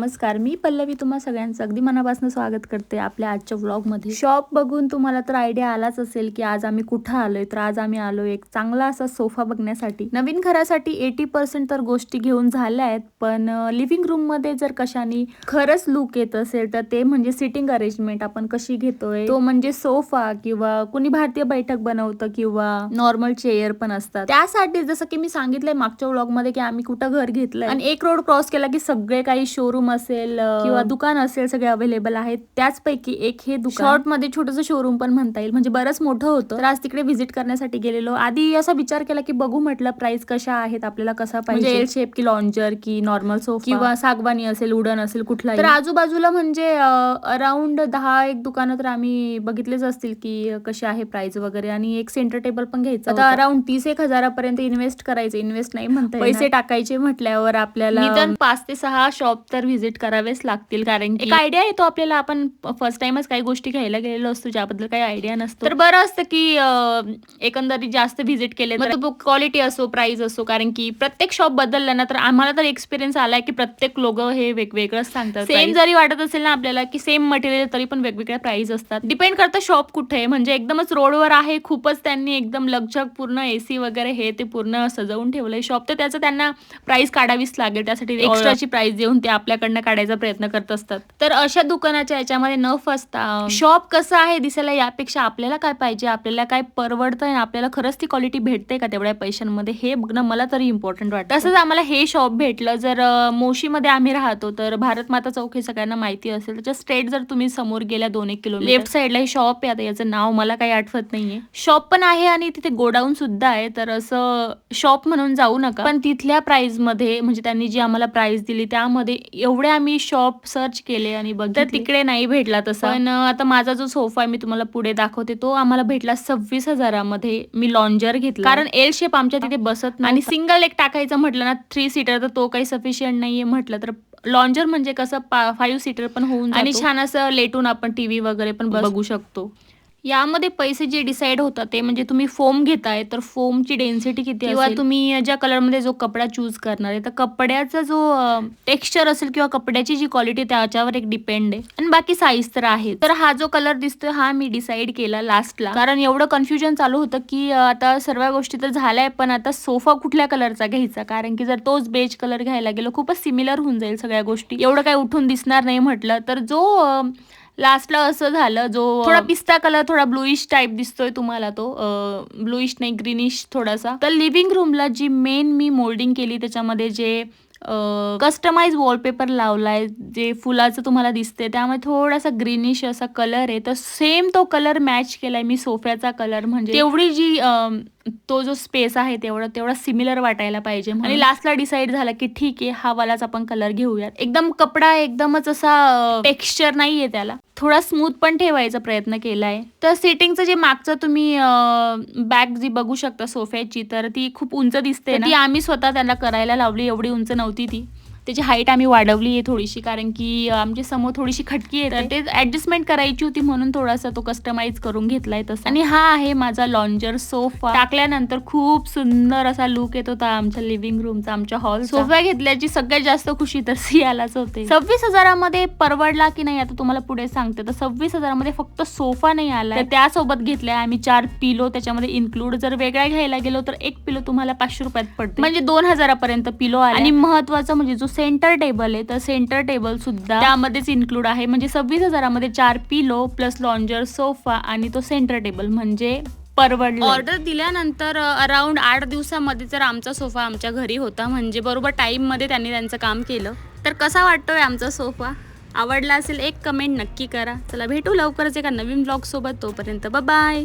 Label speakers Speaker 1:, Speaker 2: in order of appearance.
Speaker 1: नमस्कार मी पल्लवी तुम्हा सगळ्यांचं अगदी मनापासून स्वागत करते आपल्या आजच्या व्लॉगमध्ये शॉप बघून तुम्हाला तर आयडिया आलाच असेल की आज आम्ही कुठं आलोय तर आज आम्ही आलोय एक चांगला असा सोफा बघण्यासाठी. नवीन घरासाठी एटी पर्सेंट तर गोष्टी घेऊन झाल्या आहेत पण लिव्हिंग रूममध्ये जर कशाने खरंच लुक येत असेल तर ते म्हणजे सिटिंग अरेंजमेंट आपण कशी घेतोय? तो म्हणजे सोफा किंवा कुणी भारतीय बैठक बनवतं किंवा नॉर्मल चेअर पण असतात. त्यासाठी जसं की मी सांगितलंय मागच्या व्लॉगमध्ये की आम्ही कुठं घर घेतलंय. आणि एक रोड क्रॉस केला की सगळे काही शोरूम असेल किंवा दुकान असेल सगळे अवेलेबल आहेत. त्याचपैकी एक हे दुकान शॉर्टमध्ये छोटंसं शोरूम पण म्हणता येईल. म्हणजे बरंच मोठं होतं. तर आज तिकडे व्हिजिट करण्यासाठी गेलेलो. आधी असा विचार केला की बघू म्हटलं प्राइस कशा आहेत आपल्याला कसा पाहिजे. एल शेप की लॉन्जर की नॉर्मल सोफा किंवा सागवानी असेल उडन असेल कुठला तर आजूबाजूला म्हणजे अराउंड दहा एक दुकानं तर आम्ही बघितलेच असतील की कशी आहे प्राइस वगैरे. आणि एक सेंटर टेबल पण घ्यायचं आता अराउंड तीस एक हजारापर्यंत इन्व्हेस्ट करायचं. इन्व्हेस्ट नाही म्हणता. पैसे टाकायचे म्हटल्यावर आपल्याला पाच ते सहा शॉप तर व्हिजिट करावेच लागतील कारण की एक आयडिया येतो आपल्याला. आपण फर्स्ट टाइमच काही गोष्टी घ्यायला गेलेलो असतो ज्याबद्दल काही आयडिया नसतो. तर बरं असतं की एकंदरीत जास्त व्हिजिट केले तर बुक क्वालिटी असो प्राइस असो कारण की प्रत्येक शॉप बदललं ना तर आम्हाला तर एक्सपिरियन्स आलाय की प्रत्येक लोक हे वेगवेगळंच सांगतात सेम जरी वाटत असेल ना आपल्याला की सेम मटेरियल तरी पण वेगवेगळ्या प्राइस असतात. डिपेंड करतं शॉप कुठे आहे. म्हणजे एकदमच रोडवर आहे खूपच त्यांनी एकदम लगझग पूर्ण एसी वगैरे हे ते पूर्ण सजवून ठेवलंय. शॉप तर त्याचं त्यांना प्राइस काढावीच लागेल. त्यासाठी एक्स्ट्राची प्राइस देऊन ते आपल्याकडनं काढायचा प्रयत्न करत असतात. तर अशा दुकानाच्या याच्यामध्ये न फसता शॉप कसं आहे दिसायला यापेक्षा आपल्याला काय पाहिजे आपल्याला काय परवडतंय आपल्याला खरंच ती क्वालिटी भेटते का तेवढ्या पैशांमध्ये? हे बघणं मला तरी इम्पॉर्टंट वाटतं. तसंच आम्हाला हे शॉप भेटलं जर मोशीमध्ये आम्ही राहतो तर भारत माता चौक हे सगळ्यांना माहिती असेल. त्याच्या स्ट्रेट जर तुम्ही समोर गेल्या दोन एक किलोमीटर लेफ्ट साईडला हे शॉप आहे. आता याचं नाव मला काही आठवत नाहीये. शॉप पण आहे आणि तिथे गोडाऊन सुद्धा आहे. तर असं शॉप म्हणून जाऊ नका. पण तिथल्या प्राइसमध्ये म्हणजे त्यांनी जी आम्हाला प्राइस दिली त्यामध्ये एवढे आम्ही शॉप सर्च केले आणि बघ तर तिकडे नाही भेटला तसा. पण आता माझा जो सोफा आहे मी तुम्हाला पुढे दाखवते तो आम्हाला भेटला सव्वीस हजारामध्ये. मी लॉन्जर घेतला. कारण एल शेप आमच्या तिथे बसत नाही आणि सिंगल एक टाकायचं म्हटलं ना थ्री सीटर तर तो काही सफिशियंट नाहीये म्हटलं. तर लॉन्जर म्हणजे कसं फाईव्ह सीटर पण होऊन आणि छान असं लेटून आपण टीव्ही वगैरे पण बघू शकतो. यामध्ये पैसे जे डिसाईड होतात ते म्हणजे तुम्ही फोम घेताय तर फोमची डेन्सिटी किती किंवा तुम्ही ज्या कलरमध्ये जो कपडा चूज करणार आहे तर कपड्याचा जो टेक्स्चर असेल किंवा कपड्याची जी क्वालिटी त्याच्यावर एक डिपेंड आहे. आणि बाकी साईज तर आहे. तर हा जो कलर दिसतोय हा मी डिसाईड केला लास्टला कारण एवढं कन्फ्युजन चालू होतं की आता सर्व गोष्टी तर झाल्या पण आता सोफा कुठल्या कलरचा घ्यायचा? कारण की जर तोच बेज कलर घ्यायला गेलो खूपच सिमिलर होऊन जाईल सगळ्या गोष्टी. एवढं काही उठून दिसणार नाही म्हटलं तर जो लास्टला असं झालं जो थोडा पिस्ता कलर थोडा ब्लूइश टाईप दिसतोय तुम्हाला तो. ब्लूइश नाही ग्रीनिश थोडासा. तर लिव्हिंग रूमला जी मेन मी मोल्डिंग केली त्याच्यामध्ये जे कस्टमाइज वॉलपेपर लावलाय जे फुलाचं तुम्हाला दिसते त्यामुळे थोडासा ग्रीनिश असा कलर आहे. तर सेम तो कलर मॅच केलाय मी सोफ्याचा कलर म्हणजे. तेवढी जी तो जो स्पेस आहे तेवढा तेवढा सिमिलर वाटायला पाहिजे आणि लास्टला डिसाईड झाला की ठीक आहे हा वालाच आपण कलर घेऊयात. एकदम कपडा एकदमच असा टेक्स्चर नाहीये त्याला. थोडा स्मूथ पण ठेवायचा प्रयत्न केलाय तर सेटिंगचं जे मागचं तुम्ही बॅग जी बघू शकता सोफ्याची तर ती खूप उंच दिसते. ती आम्ही स्वतः त्याला करायला लावली एवढी उंच नव्हती ती त्याची हाईट आम्ही वाढवली आहे थोडीशी कारण की आमची समोर थोडीशी खटकी आहे. तर ते ऍडजस्टमेंट करायची होती म्हणून थोडासा तो कस्टमाइज करून घेतलाय तसा. आणि हा आहे माझा लॉन्जर सोफा टाकल्यानंतर खूप सुंदर असा लुक येत होता आमच्या लिव्हिंग रूमचा आमच्या हॉल सोफा घेतल्याची सगळ्यात जास्त खुशी तर सियालाच होते. सव्वीस हजारामध्ये परवडला की नाही आता तुम्हाला पुढे सांगते. तर सव्वीस हजारामध्ये फक्त सोफा नाही आला तर त्यासोबत घेतलाय आम्ही चार पिलो त्याच्यामध्ये इन्क्लूड जर वेगळ्या घ्यायला गेलो तर एक पिलो तुम्हाला पाचशे रुपयात पडते. म्हणजे दोन हजारापर्यंत पिलो आला आणि महत्वाचं म्हणजे जो सेंटर टेबल आहे तर सेंटर टेबल सुद्धा त्यामध्येच इन्क्लूड आहे. म्हणजे सव्वीस हजारामध्ये चार पिलो प्लस लॉन्जर सोफा आणि तो सेंटर टेबल म्हणजे परवडलं. ऑर्डर दिल्यानंतर अराउंड आठ दिवसामध्ये जर आमचा सोफा आमच्या घरी होता म्हणजे बरोबर टाईममध्ये त्यांनी त्यांचं काम केलं. तर कसा वाटतोय आमचा सोफा आवडला असेल एक कमेंट नक्की करा. चला भेटू लवकरच एका नवीन ब्लॉग सोबत. तोपर्यंत बाय